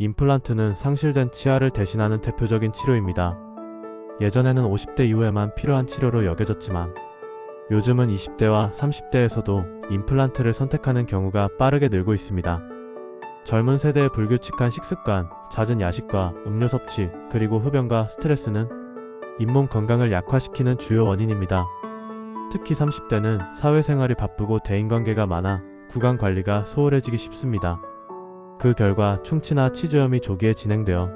임플란트는 상실된 치아를 대신하는 대표적인 치료입니다. 예전에는 50대 이후에만 필요한 치료로 여겨졌지만 요즘은 20대와 30대에서도 임플란트를 선택하는 경우가 빠르게 늘고 있습니다. 젊은 세대의 불규칙한 식습관, 잦은 야식과 음료 섭취, 그리고 흡연과 스트레스는 잇몸 건강을 약화시키는 주요 원인입니다. 특히 30대는 사회생활이 바쁘고 대인관계가 많아 구강 관리가 소홀해지기 쉽습니다. 그 결과 충치나 치주염이 조기에 진행되어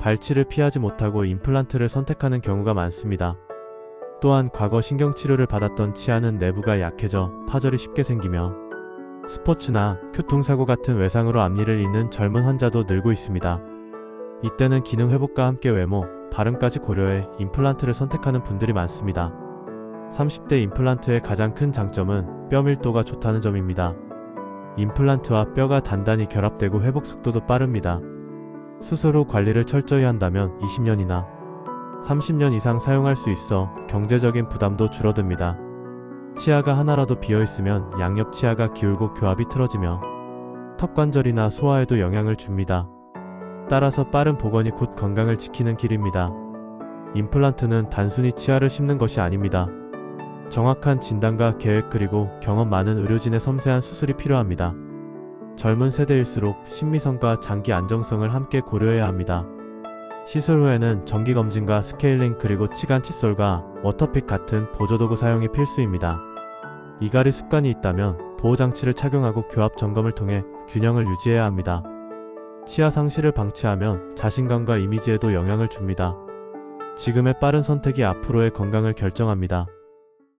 발치를 피하지 못하고 임플란트를 선택하는 경우가 많습니다. 또한 과거 신경치료를 받았던 치아는 내부가 약해져 파절이 쉽게 생기며 스포츠나 교통사고 같은 외상으로 앞니를 잃는 젊은 환자도 늘고 있습니다. 이때는 기능 회복과 함께 외모, 발음까지 고려해 임플란트를 선택하는 분들이 많습니다. 30대 임플란트의 가장 큰 장점은 뼈 밀도가 좋다는 점입니다. 임플란트와 뼈가 단단히 결합되고 회복 속도도 빠릅니다. 후 관리를 철저히 한다면 20년이나 30년 이상 사용할 수 있어 경제적인 부담도 줄어듭니다. 치아가 하나라도 비어 있으면 양옆 치아가 기울고 교합이 틀어지며 턱 관절이나 소화에도 영향을 줍니다. 따라서 빠른 복원이 곧 건강을 지키는 길입니다. 임플란트는 단순히 치아를 심는 것이 아닙니다. 정확한 진단과 계획 그리고 경험 많은 의료진의 섬세한 수술이 필요합니다. 젊은 세대일수록 심미성과 장기 안정성을 함께 고려해야 합니다. 시술 후에는 정기검진과 스케일링 그리고 치간 칫솔과 워터픽 같은 보조도구 사용이 필수입니다. 이갈이 습관이 있다면 보호장치를 착용하고 교합 점검을 통해 균형을 유지해야 합니다. 치아 상실을 방치하면 자신감과 이미지에도 영향을 줍니다. 지금의 빠른 선택이 앞으로의 건강을 결정합니다.